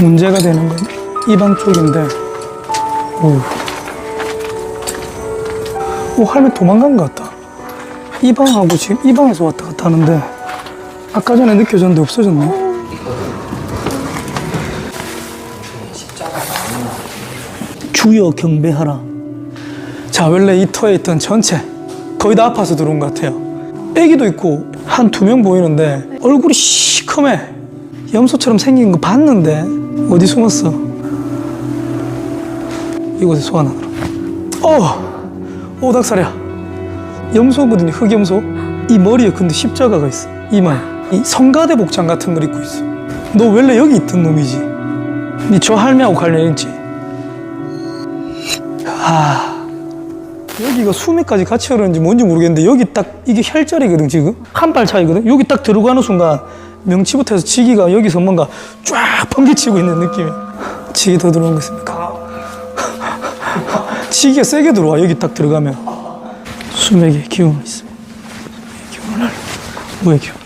문제가 되는 건 이 방 쪽인데, 오. 오, 할머니 도망간 것 같다. 이 방하고 지금 이 방에서 왔다 갔다 하는데, 아까 전에 느껴졌는데 없어졌네. 주여 경배하라. 자, 원래 이 터에 있던 전체 거의 다 아파서 들어온 것 같아요. 애기도 있고 한 두 명 보이는데 얼굴이 시커매. 염소처럼 생긴 거 봤는데 어디 숨었어? 이곳에 소환하느라. 어, 오닥살이야. 염소거든요, 흑염소. 이 머리에 근데 십자가가 있어. 이마에. 이 성가대 복장 같은 걸 입고 있어. 너 원래 여기 있던 놈이지. 니 저 할매하고 관련 있지? 아 여기가 수미까지 같이 흐르는지 뭔지 모르겠는데 여기 딱 이게 혈자리거든 지금 한 발 차이거든 여기 딱 들어가는 순간 명치부터 해서 지기가 여기서 뭔가 쫙 번개치고 있는 느낌이야 지기 더 들어온 거 있습니까? 지기가 세게 들어와 여기 딱 들어가면. 수맥에 기운이 있습니다. 기운을. 뭐의 기운